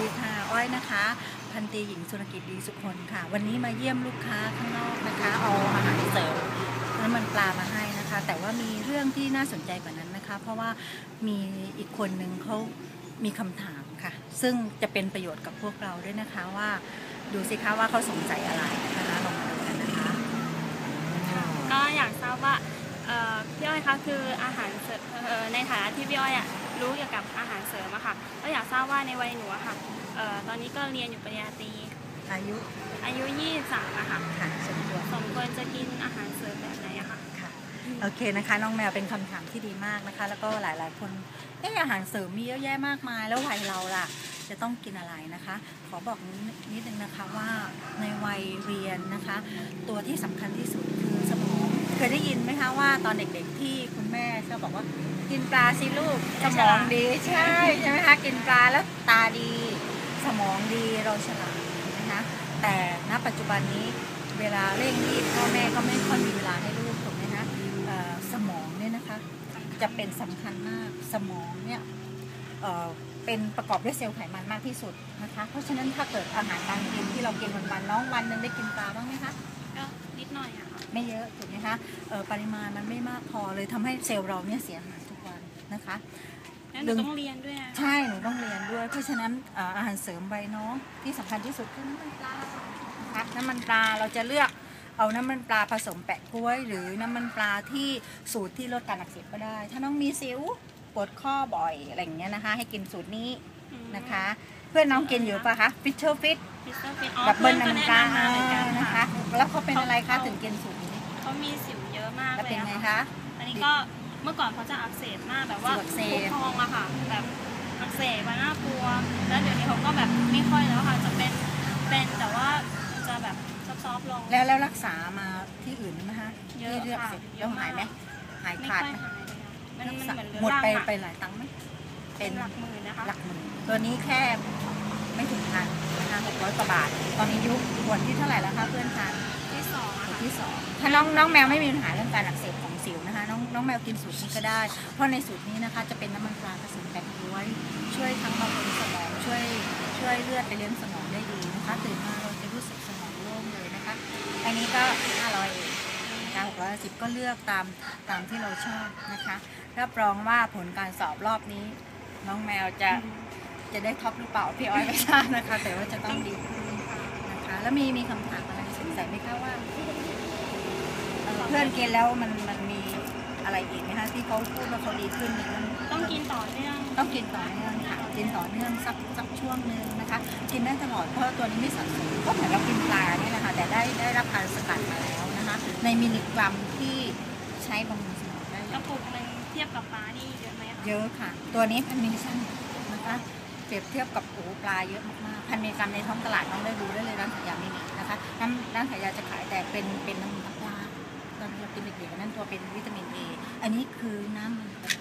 ดีค่ะ อ้อยนะคะ พันตีหญิงสุรกิจดีสุคนค่ะ วันนี้มาเยี่ยมลูกค้าข้างนอกนะคะ เอาอาหารเสริมน้ำมันปลามาให้นะคะ แต่ว่ามีเรื่องที่น่าสนใจกว่านั้นนะคะ เพราะว่ามีอีกคนนึงเขามีคำถามค่ะ ซึ่งจะเป็นประโยชน์กับพวกเราด้วยนะคะว่า ดูสิคะว่าเขาสงสัยอะไรนะคะลองมาดูกันนะคะ ก็อยากทราบว่า พี่อ้อยคะคืออาหารเสริมเอ่อในฐานะที่พี่อ้อยอะรู้เกี่ยวกับอาหารเสริมอะค่ะก็อยากทราบว่าในวัยหนูอะค่ะเอ่อตอนนี้ก็เรียนอยู่ปริญญาตรีอายุอายุ 23อะค่ะค่ะสมควรสมควรจะกินอาหารเสริมแบบไหนอะค่ะค่ะโอเคนะคะน้องแมวเป็นคำถามที่ดีมากนะคะ แล้วก็หลาย ๆ คนเอออาหารเสริมมีเยอะแยะมากมาย แล้ววัยเราล่ะจะต้องกินอะไรนะคะ ขอบอกนิดนึงนะคะว่าในวัยเรียนนะคะ ตัวที่สำคัญที่สุดคือสมอง เคยได้ยินไหมคะว่าตอนเด็กๆที่คุณแม่ชอบบอกว่า กินปลาสิลูกสมองดีใช่ใช่ไหมคะกินปลาแล้วตาดี สมองดีเราฉลาดนะคะแต่ณปัจจุบันนี้เวลาเร่งรีบพ่อแม่ก็ไม่ค่อยมีเวลาให้ลูกถูกไหมคะเอ่อสมองเนี่ยนะคะจะเป็นสำคัญมากสมองเนี่ยเอ่อเป็นประกอบด้วยเซลล์ไขมันมากที่สุดนะคะ เพราะฉะนั้นถ้าเกิดอาหารการกินที่เรากินวันๆน้องวันหนึงได้กินปลาบ้างไหมคะก็ นิดหน่อยอะค่ะ ไม่เยอะถูกไหมคะเอ่อปริมาณมันไม่มากพอเลยทำให้เซลล์เราเนี่ยเสียหายทุกวันนะคะ แล้วหนูต้องเรียนด้วยอะใช่หนูต้องเรียนด้วย เพราะฉะนั้นเอ่ออาหารเสริมใบน้องที่สำคัญที่สุดคือน้ำมันปลานะคะน้ำมันปลาเราจะเลือกเอาน้ำมันปลาผสมแปะกล้วย หรือน้ำมันปลาที่สูตรที่ลดการอักเสบก็ได้ ถ้าน้องมีสิวปวดข้อบ่อยอะไรอย่างเงี้ยนะคะ ให้กินสูตรนี้ อืม นะคะ เพื่อนน้องกินอยู่ปะคะฟิชเชอร์ฟิตพิซซ่าฟิตอ๋อดับเบิเพื่อลนก็น้ำแนะปลานำมาเหมือนกันนะคะค่ะแล้วเขาเป็นอะไรคะเขาถึงกินสูตรนี้เขามีสิวเยอะมากแล้วเลยเป็นอะไงค่ะ คะ อันนี้ก็เมื่อก่อนเขาจะอักเสบมากแบบว่าอักเสบ พองอะค่ะ แบบอักเสบอะน่ากลัว แล้วเดี๋ยวนี้เขาก็แบบไม่ค่อยแล้วค่ะ จะเป็นเป็นแต่ว่าจะแบบซอฟๆลง แล้วแล้วรักษามาที่อื่นไหมคะเยอะที่เลือกค่ะเสร็จเยแล้อะวหายไหมมากหายไม่ขาดค่อยไหมหายเลยค่ะมันมันเหมือนเรื้อหมดรังไปอะ ไปหลายตังค์ไหม เป็เป็นนหลักหมื่นนะคะหลักหมื่นตัวนี้แค่ไม่ถึงพันนะคะหกร้อยกว่าบาท ตอนนี้ยุคขวดที่เท่าไหร่แล้วคะเพื่อนทานที่สองขอะวดค่ะที่สองถ้าน้องน้องแมวไม่มีปัญหาเรื่องการอักเสบของสิวนะคะน้องน้องแมวกินสูตรนี้ก็ได้ เพราะในสูตรนี้นะคะจะเป็นน้ำมันปลาผสมแบคทีเรียช่วยทั้งบำรุงสมองช่วยช่วยเลือดไปเลี้ยงสมองได้ดีนะคะตื่นมาเราจะรู้สึกสมองโล่งเลยนะคะ อันนี้ก็500เองนะคะ610ก็เลือกตามตามที่เราชอบนะคะรับรองว่าผลการสอบรอบนี้ น้องแมวจะจะได้ท็อปหรือเปล่าพี่อ้อยไม่ทราบนะคะ แต่ว่าจะต้องดีขึ้นนะคะ แล้วมีมีคำถามอะไรสงสัยไหมคะว่าเอ่อเพื่อนกินแล้วมันมันมีอะไรอีกไหมคะที่เขาพูดว่าเขาดีขึ้นเนี่ยมันต้องกินต่อเนื่อง ต้องกินต่อเนื่องค่ะ กินต่อเนื่องสักสักช่วงหนึ่งนะคะ กินได้ตลอดเพราะตัวนี้ไม่สัดส่วนก็เหมือนเรากินปลาเนี่ยนะคะ แต่ได้ได้รับการสกัดมาแล้วนะคะ ในมิลลิกรัมที่ใช้บำรุงสมองได้กระปุกหนึ่งเทียบกับฟ้านี่ เยอะไหมคะเยอะค่ะ ตัวนี้พันมิลลิกรัมนะคะเปรียบเทียบกับโอ้ปลาเยอะมากๆพันมิลลิกรัมในท้องตลาดน้องได้ดูได้เลยร้านขายยาไม่มีนะคะร้านร้านขายยาจะขายแต่เป็นเป็นน้ำมันปลาตอนที่เรากินเด็กๆนั่นตัวเป็นวิตามินเออันนี้คือน้ำมันปลา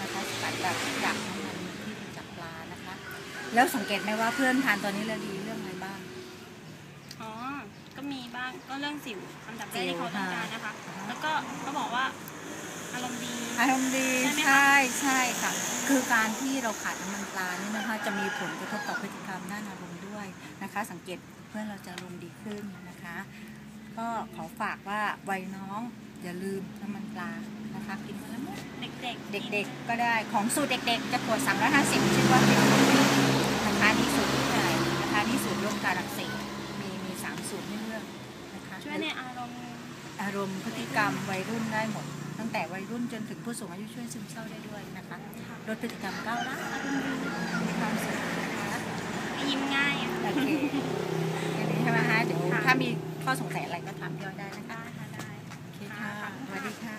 นะคะสกัดจากจากน้ำมันที่มาจากปลานะคะ แล้วสังเกตไหมว่าเพื่อนทานตัวนี้แล้วดีเรื่องอะไรบ้างอ๋อก็มีบ้างก็เรื่องสิวอันดับแรกสิวที่เขาต้องการนะคะค่ะแล้วก็เขาบอกว่า อารมณ์ดี อารมณ์ดีใช่ไหมคะใช่ใช่ค่ะ คือการที่เราขาดน้ำมันปลานี่นะคะ จะมีผลกระทบต่อพฤติกรรมด้านอารมณ์ด้วยนะคะ สังเกตเพื่อนเราจะอารมณ์ดีขึ้นนะคะ ก็ขอฝากว่าวัยน้องอย่าลืมน้ำมันปลานะคะกินวันละเม็ดเด็กๆเด็กๆก็ได้ของสูตรเด็กๆ จะขวด350ชื่อว่าเป็นนะคะนี่สูตรที่ไหนนะคะนี่สูตรลดการอักเสบมีมีสามสูตรให้เลือกนะคะช่วยในอารมณ์อารมณ์พฤติกรรมวัยรุ่นได้หมด ตั้งแต่วัยรุ่นจนถึงผู้สูงอายุช่วยซึมเศร้าได้ด้วยนะคะลดพฤติกรรมก้าวร้าวมีความสุขนะคะยิ้มง่ายอะโอเคอย่างนี้ใช่ไหมคะเดี๋ยวถ้ามีข้อสงสัยอะไรก็ถามพี่อ้อยได้นะคะได้ค่ะได้โอเคค่ะสวัสดีค่ะ